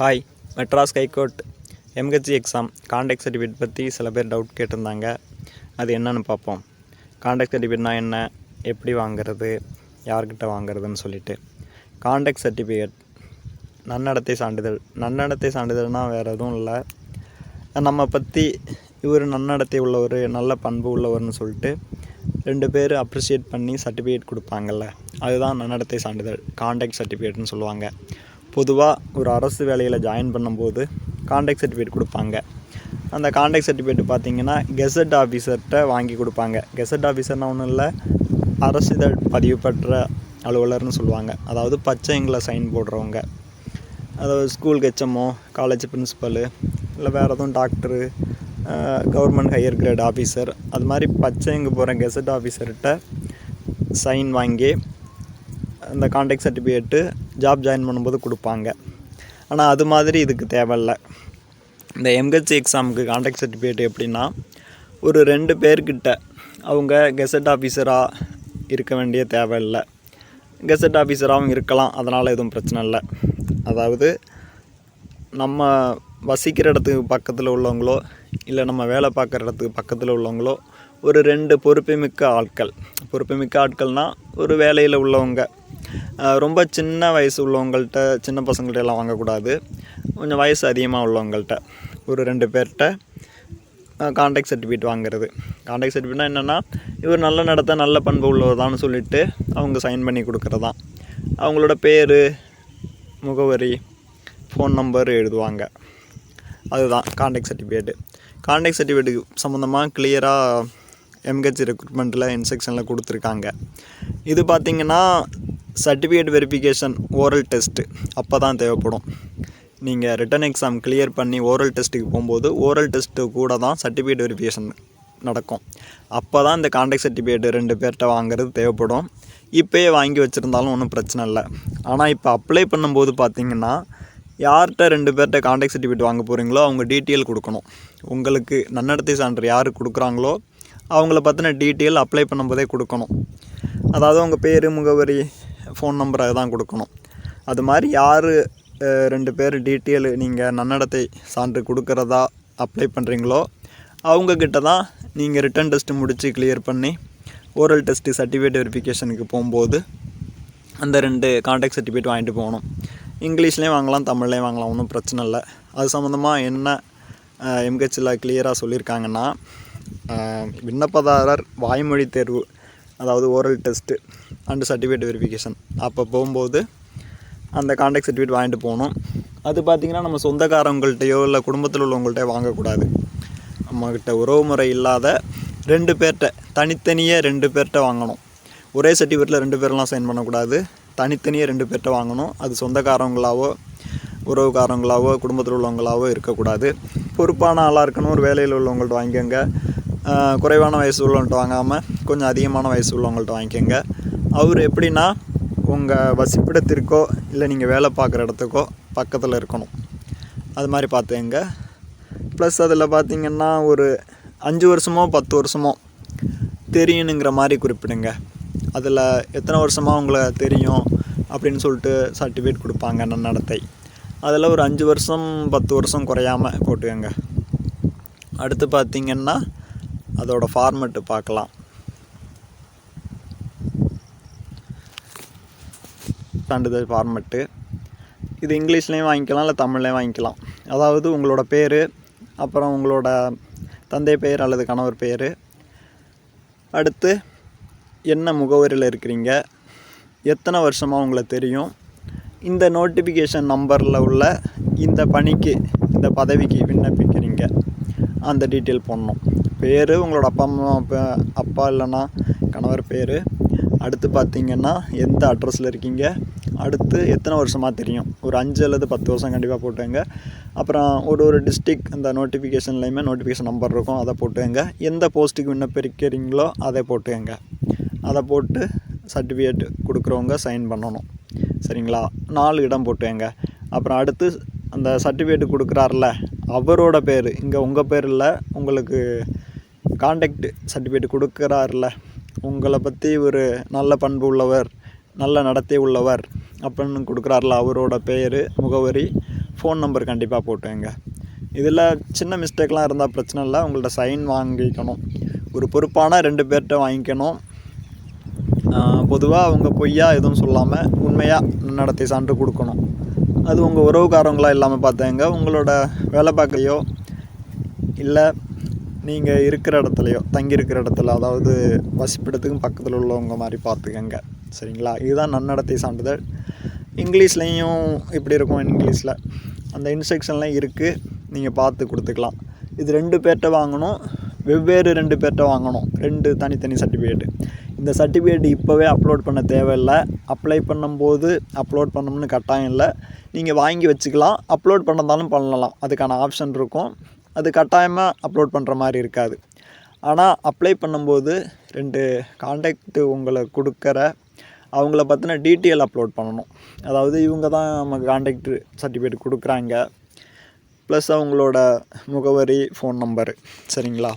Hi Madras high court MHC exam contact certificate பற்றி சில பேர் டவுட் கேட்டிருந்தாங்க. அது என்னன்னு பார்ப்போம். கான்டாக்ட் சர்டிஃபிகேட்னா என்ன எப்படி வாங்குறது யார்கிட்ட வாங்குறதுன்னு சொல்லிட்டு. கான்டாக்ட் சர்டிஃபிகேட் நன்னடத்தை சான்றிதழ். நன்னடத்தை சான்றிதழ்னால் வேறு எதுவும் இல்லை. நம்ம பற்றி இவர் நன்னடத்தை உள்ளவர் நல்ல பண்பு உள்ளவர்னு சொல்லிட்டு ரெண்டு பேர் அப்ரிஷியேட் பண்ணி சர்டிஃபிகேட் கொடுப்பாங்கல்ல அதுதான் நன்னடத்தை சான்றிதழ் கான்டாக்ட் சர்டிஃபிகேட்னு சொல்லுவாங்க. பொதுவாக ஒரு அரசு வேலையில் ஜாயின் பண்ணும்போது கான்டாக்ட் சர்டிஃபிகேட் கொடுப்பாங்க. அந்த கான்டாக்ட் சர்டிஃபிகேட் பார்த்திங்கன்னா கெசட் ஆஃபீஸர்கிட்ட வாங்கி கொடுப்பாங்க. கெசட் ஆஃபீஸர்னால் ஒன்றும் இல்லை அரசு இதழ் பதிவு பெற்ற அலுவலர்னு சொல்லுவாங்க. அதாவது பச்சை சைன் போடுறவங்க. அதாவது ஸ்கூல் ஹெச்எம்ஓ காலேஜ் பிரின்ஸிபலு இல்லை வேறு எதுவும் doctor government higher grade officer அது மாதிரி பச்சை இங்கே போகிற கெசட் ஆஃபீஸர்கிட்ட சைன் வாங்கி அந்த கான்டாக்ட் சர்டிஃபிகேட்டு ஜாப் ஜாயின் பண்ணும்போது கொடுப்பாங்க. ஆனால் அது மாதிரி இதுக்கு தேவையில்லை. இந்த எம்ஹெச்சி எக்ஸாமுக்கு கான்டாக்ட் சர்டிஃபிகேட் எப்படின்னா ஒரு ரெண்டு பேர்கிட்ட அவங்க கெசட் ஆஃபீஸராக இருக்க வேண்டிய தேவையில்லை. கெசட் ஆஃபீஸராகவும் இருக்கலாம் அதனால் எதுவும் பிரச்சனை இல்லை. அதாவது நம்ம வசிக்கிற இடத்துக்கு பக்கத்தில் உள்ளவங்களோ இல்லை நம்ம வேலை பார்க்குற இடத்துக்கு பக்கத்தில் உள்ளவங்களோ ஒரு ரெண்டு பொறுப்புமிக்க ஆட்கள். பொறுப்புமிக்க ஆட்கள்னால் ஒரு வேலையில் உள்ளவங்க. ரொம்ப சின்ன வயசு உள்ளவங்கள்ட்ட சின்ன பசங்கள்ட்ட எல்லாம் வாங்கக்கூடாது. கொஞ்சம் வயசு அதிகமாக உள்ளவங்கள்ட்ட. ஒரு ரெண்டு பேர்கிட்ட கான்டாக்ட் சர்டிஃபிகேட் வாங்குறது. கான்டாக்ட் சர்டிஃபிகேட்னா என்னென்னா இவர் நல்ல நடத்த நல்ல பண்பு உள்ளவர்தான்னு சொல்லிட்டு அவங்க சைன் பண்ணி கொடுக்குறதான் அவங்களோட பேர் முகவரி ஃபோன் நம்பர் எழுதுவாங்க. அதுதான் கான்டாக்ட் சர்டிஃபிகேட்டு கான்டாக்ட் சர்டிஃபிகேட்டுக்கு சம்மந்தமாக கிளியராக எம்ஹெச் ரெக்ரூட்மெண்ட்டில் இன்ஸ்ட்ரக்ஷனில் கொடுத்துருக்காங்க. இது பார்த்திங்கன்னா சர்டிஃபிகேட் வெரிஃபிகேஷன் ஓரல் டெஸ்ட்டு அப்போ தான் தேவைப்படும். நீங்கள் ரிட்டன் எக்ஸாம் கிளியர் பண்ணி ஓரல் டெஸ்ட்டுக்கு போகும்போது ஓரல் டெஸ்ட்டு கூட தான் சர்டிஃபிகேட் வெரிஃபிகேஷன் நடக்கும். அப்போ தான் இந்த கான்டாக்ட் சர்டிஃபிகேட் ரெண்டு பேர்கிட்ட வாங்குறது தேவைப்படும். இப்போயே வாங்கி வச்சுருந்தாலும் ஒன்றும் பிரச்சனை இல்லை. ஆனால் இப்போ அப்ளை பண்ணும்போது பார்த்தீங்கன்னா யார்கிட்ட ரெண்டு பேர்கிட்ட கான்டாக்ட் சர்டிஃபிகேட் வாங்க போகிறீங்களோ அவங்க டீட்டெயில் கொடுக்கணும். உங்களுக்கு நன்னடத்தை சான்று யார் கொடுக்குறாங்களோ அவங்கள பற்றின டீட்டெயில் அப்ளை பண்ணும்போதே கொடுக்கணும். அதாவது உங்கள் பேர் முகவரி ஃபோன் நம்பரை அதுதான் கொடுக்கணும். அது மாதிரி யார் ரெண்டு பேர் டீட்டெயில் நீங்கள் நன்னடத்தை சான்று கொடுக்குறதா அப்ளை பண்ணுறீங்களோ அவங்கக்கிட்ட தான் நீங்கள் ரிட்டன் டெஸ்ட்டு முடித்து கிளியர் பண்ணி ஓரல் டெஸ்ட்டு சர்டிஃபிகேட் வெரிஃபிகேஷனுக்கு போகும்போது அந்த ரெண்டு கான்டாக்ட் சர்டிஃபிகேட் வாங்கிட்டு போகணும். இங்கிலீஷ்லேயும் வாங்கலாம் தமிழ்லேயும் வாங்கலாம் ஒன்றும் பிரச்சனை இல்லை. அது சம்மந்தமாக என்ன எம்ஹெச்சில் கிளியராக சொல்லியிருக்காங்கன்னா விண்ணப்பதாரர் வாய்மொழி தேர்வு அதாவது oral test and certificate verification அப்போ போகும்போது அந்த காண்டாக்ட் சர்டிஃபிகேட் வாங்கிட்டு போகணும். அது பார்த்திங்கன்னா நம்ம சொந்தக்காரவங்கள்ட்டையோ இல்லை குடும்பத்தில் உள்ளவங்கள்ட்டையோ வாங்கக்கூடாது. நம்மக்கிட்ட உறவு முறை இல்லாத ரெண்டு பேர்கிட்ட தனித்தனியே ரெண்டு பேர்கிட்ட வாங்கணும். ஒரே சர்டிஃபிகேட்டில் ரெண்டு பேர்லாம் சைன் பண்ணக்கூடாது. தனித்தனியே ரெண்டு பேர்கிட்ட வாங்கணும். அது சொந்தக்காரவங்களாவோ உறவுக்காரங்களாவோ குடும்பத்தில் உள்ளவங்களாவோ இருக்கக்கூடாது. பொறுப்பான ஆளாக இருக்கணும். ஒரு வேலையில் உள்ளவங்கள்ட்ட வாங்கிக்கோங்க. குறைவான வயசு உள்ளவங்கள்ட்ட வாங்காமல் கொஞ்சம் அதிகமான வயசு உள்ளவங்கள்ட்ட வாங்கிக்கோங்க. அவர் எப்படின்னா உங்கள் வசிப்பிடத்திற்கோ இல்லை நீங்கள் வேலை பார்க்குற இடத்துக்கோ பக்கத்தில் இருக்கணும். அது மாதிரி பார்த்துக்கங்க ப்ளஸ் அதில் பார்த்திங்கன்னா ஒரு அஞ்சு வருஷமோ பத்து வருஷமோ தெரியணுங்கிற மாதிரி குறிப்பிடுங்க. அதில் எத்தனை வருஷமாக உங்களை தெரியும் அப்படின்னு சொல்லிட்டு சர்டிஃபிகேட் கொடுப்பாங்க நன்னடத்தை அதில் ஒரு அஞ்சு வருஷம் பத்து வருஷம் குறையாமல் போட்டுக்கோங்க. அடுத்து பார்த்திங்கன்னா அதோடய ஃபார்மெட்டு பார்க்கலாம். சான்றிதழ் ஃபார்மெட்டு இது இங்கிலீஷ்லேயும் வாங்கிக்கலாம் இல்லை தமிழ்லேயும் வாங்கிக்கலாம். அதாவது உங்களோட பேர் அப்புறம் உங்களோட தந்தை பெயர் அல்லது கணவர் பெயர். அடுத்து என்ன முகவரியில் இருக்கிறீங்க? எத்தனை வருஷமாக உங்களை தெரியும்? இந்த நோட்டிஃபிகேஷன் நம்பரில் உள்ள இந்த பணிக்கு இந்த பதவிக்கு விண்ணப்பிக்கிறீங்க. அந்த டீட்டெயில் போடணும். பேர் உங்களோட அப்பா அம்மா அப்பா இல்லைன்னா கணவர் பேர். அடுத்து பார்த்தீங்கன்னா எந்த அட்ரஸில் இருக்கீங்க? அடுத்து எத்தனை வருஷமாக தெரியும். ஒரு அஞ்சு அல்லது பத்து வருஷம் கண்டிப்பாக போட்டுங்க அப்புறம் ஒரு ஒரு டிஸ்ட்ரிக் அந்த நோட்டிஃபிகேஷன்லையுமே நோட்டிஃபிகேஷன் நம்பர் இருக்கும். அதை போட்டுங்க எந்த போஸ்ட்டுக்கு விண்ணப்பிக்கிறீங்களோ அதை போட்டுங்க அதை போட்டு சர்டிஃபிகேட் கொடுக்குறவங்க சைன் பண்ணணும். சரிங்களா? நாலு இடம் போட்டுங்க அப்புறம் அடுத்து அந்த சர்டிஃபிகேட் கொடுக்குறாருல அவரோட பேர். இங்கே உங்கள் பேர் இல்லை உங்களுக்கு காண்டாக்ட் சர்டிஃபிகேட் கொடுக்குறாருல. உங்களை பற்றி ஒரு நல்ல பண்பு உள்ளவர் நல்ல நடத்தை உள்ளவர் அப்படின்னு கொடுக்குறாருல அவரோட பேர் முகவரி ஃபோன் நம்பர் கண்டிப்பாக போட்டுங்க இதில் சின்ன மிஸ்டேக்லாம் இருந்தால் பிரச்சனை இல்லை உங்கள்ட்ட சைன் வாங்கிக்கணும். ஒரு பொறுப்பான ரெண்டு பேர்கிட்ட வாங்கிக்கணும். பொதுவாக அவங்க பொய்யா எதுவும் சொல்லாமல் உண்மையாக நடத்தை சான்று கொடுக்கணும். அது உங்கள் உறவுக்காரங்களா இல்லாமல் பார்த்தாங்க உங்களோட வேலை பார்க்கலையோ இல்லை நீங்கள் இருக்கிற இடத்துலையோ தங்கி இருக்கிற இடத்துல அதாவது வசிப்பிடத்துக்கும் பக்கத்தில் உள்ளவங்க மாதிரி பார்த்துக்கங்க. சரிங்களா? இதுதான் நன்னடத்தை சான்றிதழ். இங்கிலீஷ்லேயும் இப்படி இருக்கும் இங்கிலீஷில். அந்த இன்ஸ்ட்ரக்ஷன்லாம் இருக்குது. நீங்கள் பார்த்து கொடுத்துக்கலாம். இது ரெண்டு பேர்கிட்ட வாங்கணும். வெவ்வேறு ரெண்டு பேர்கிட்ட வாங்கணும். ரெண்டு தனித்தனி சர்டிஃபிகேட்டு. இந்த சர்டிஃபிகேட் இப்போவே அப்லோட் பண்ண தேவையில்லை. அப்ளை பண்ணும்போது அப்லோட் பண்ணணும்னு கட்டாயம் இல்லை. நீங்கள் வாங்கி வச்சுக்கலாம். அப்லோட் பண்ணதாலும் பண்ணலாம். அதுக்கான ஆப்ஷன் இருக்கும். அது கட்டாயமாக அப்லோட் பண்ணுற மாதிரி இருக்காது. ஆனால் அப்ளை பண்ணும்போது ரெண்டு காண்டாக்ட் உங்களை கொடுக்குற அவங்கள பற்றின டீட்டெயில் அப்லோட் பண்ணணும். அதாவது இவங்க தான் நமக்கு காண்டாக்ட் சர்டிஃபிகேட் கொடுக்குறாங்க. ப்ளஸ் அவங்களோட முகவரி ஃபோன் நம்பரு சரிங்களா?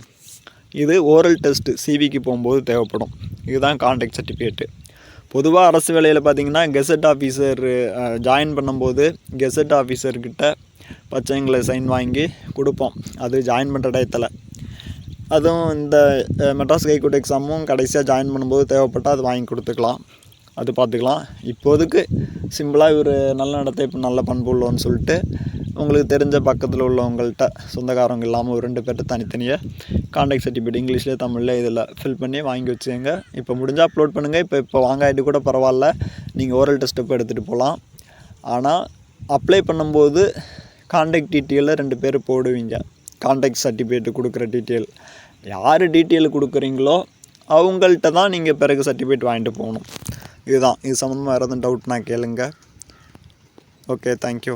இது ஓரல் டெஸ்ட்டு சிவிக்கு போகும்போது தேவைப்படும். இதுதான் காண்டாக்ட் சர்டிஃபிகேட்டு பொதுவாக அரசு வேலையில் பார்த்தீங்கன்னா கெசட் ஆஃபீஸர் ஜாயின் பண்ணும்போது கெசட் ஆஃபீஸர்கிட்ட பச்சைங்களை சைன் வாங்கி கொடுப்போம். அது ஜாயின் பண்ணுற டயத்தில். அதுவும் இந்த மெட்ராஸ் ஹைகோர்ட் எக்ஸாமும் கடைசியாக ஜாயின் பண்ணும்போது தேவைப்பட்டால் அது வாங்கி கொடுத்துக்கலாம். அது பார்த்துக்கலாம். இப்போதைக்கு சிம்பிளாக இவர் நல்ல நடத்தை இப்போ நல்ல பண்பு உள்ளவன்னு சொல்லிட்டு உங்களுக்கு தெரிஞ்ச பக்கத்தில் உள்ளவங்கள்ட்ட சொந்தக்காரங்க இல்லாமல் ஒரு ரெண்டு பேர்ட்ட தனித்தனியாக காண்டாக்ட் சர்டிஃபிகேட் இங்கிலீஷ்லேயே தமிழில் இதில் ஃபில் பண்ணி வாங்கி வச்சுங்க இப்போ முடிஞ்சால் அப்லோட் பண்ணுங்கள் இப்போ இப்போ வாங்காயிட்டு கூட பரவாயில்ல. நீங்கள் ஓரல் டெஸ்ட் இப்போ எடுத்துகிட்டு போகலாம். ஆனால் அப்ளை பண்ணும்போது காண்டாக்ட் டீட்டெயிலில் ரெண்டு பேர் போடுவீங்க. காண்டாக்ட் சர்டிஃபிகேட்டு கொடுக்குற டீட்டெயில் யார் டீட்டெயில் கொடுக்குறீங்களோ அவங்கள்ட்ட தான் நீங்கள் பிறகு சர்டிஃபிகேட் வாங்கிட்டு போகணும். இதுதான். இது சம்மந்தமாக வேறு எதுவும் டவுட்னா கேளுங்க. Okay thank you